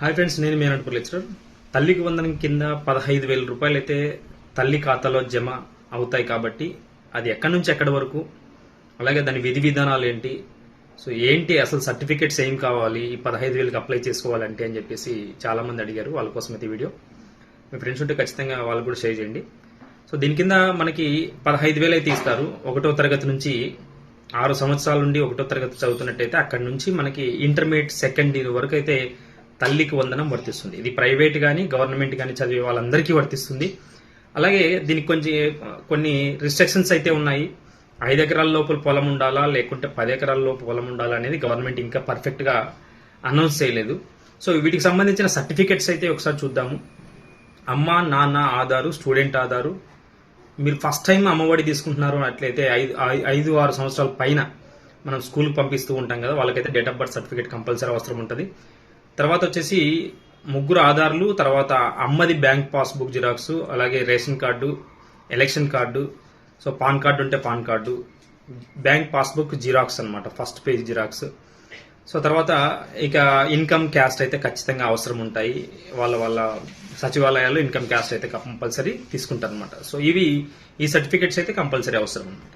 Hi friends నేను మీ Anantapuram lecturer. తల్లికి వందనం కింద పదహైదు వేల రూపాయలు అయితే తల్లి ఖాతాలో జమ అవుతాయి కాబట్టి అది ఎక్కడి నుంచి ఎక్కడి వరకు అలాగే దాని విధి విధానాలు ఏంటి సో ఏంటి అసలు సర్టిఫికేట్స్ ఏం కావాలి ఈ పదహైదు వేలకు అప్లై చేసుకోవాలంటే అని చెప్పేసి చాలామంది అడిగారు వాళ్ళ కోసం అయితే వీడియో. మీ ఫ్రెండ్స్ ఉంటే ఖచ్చితంగా వాళ్ళు కూడా షేర్ చేయండి. సో దీని కింద మనకి పదహైదు వేలు అయితే ఇస్తారు. ఒకటో తరగతి నుంచి ఆరు సంవత్సరాల నుండి ఒకటో తరగతి చదువుతున్నట్టయితే అక్కడి నుంచి మనకి ఇంటర్మీడియట్ సెకండ్ ఇయర్ వరకు అయితే తల్లికి వందనం వర్తిస్తుంది. ఇది ప్రైవేట్ కానీ గవర్నమెంట్ కానీ చదివే వాళ్ళందరికీ వర్తిస్తుంది. అలాగే దీనికి కొంచెం కొన్ని రిస్ట్రిక్షన్స్ అయితే ఉన్నాయి. ఐదు ఎకరాల లోపల పొలం ఉండాలా లేకుంటే పది ఎకరాల లోపు పొలం ఉండాలా అనేది గవర్నమెంట్ ఇంకా పర్ఫెక్ట్గా అనౌన్స్ చేయలేదు. సో వీటికి సంబంధించిన సర్టిఫికెట్స్ అయితే ఒకసారి చూద్దాము. అమ్మ నాన్న ఆధారు స్టూడెంట్ ఆధారు. మీరు ఫస్ట్ టైం అమ్మఒడి తీసుకుంటున్నారు అట్లయితే ఐదు ఐదు ఆరు సంవత్సరాల పైన మనం స్కూల్కి పంపిస్తూ ఉంటాం కదా వాళ్ళకైతే date of birth certificate compulsory అవసరం ఉంటుంది. తర్వాత వచ్చేసి ముగ్గురు ఆధార్లు తర్వాత అమ్మది బ్యాంక్ పాస్బుక్ జిరాక్స్ అలాగే ration card election card so pan card ఉంటే pan card bank passbook xerox అనమాట ఫస్ట్ పేజ్ జిరాక్స్. సో తర్వాత ఇక ఇన్కమ్ క్యాస్ట్ అయితే ఖచ్చితంగా అవసరం ఉంటాయి. వాళ్ళ వాళ్ళ సచివాలయాలు ఇన్కమ్ క్యాస్ట్ అయితే కంపల్సరీ తీసుకుంటారు అనమాట సో ఇవి ఈ సర్టిఫికెట్స్ అయితే కంపల్సరీ అవసరం అనమాట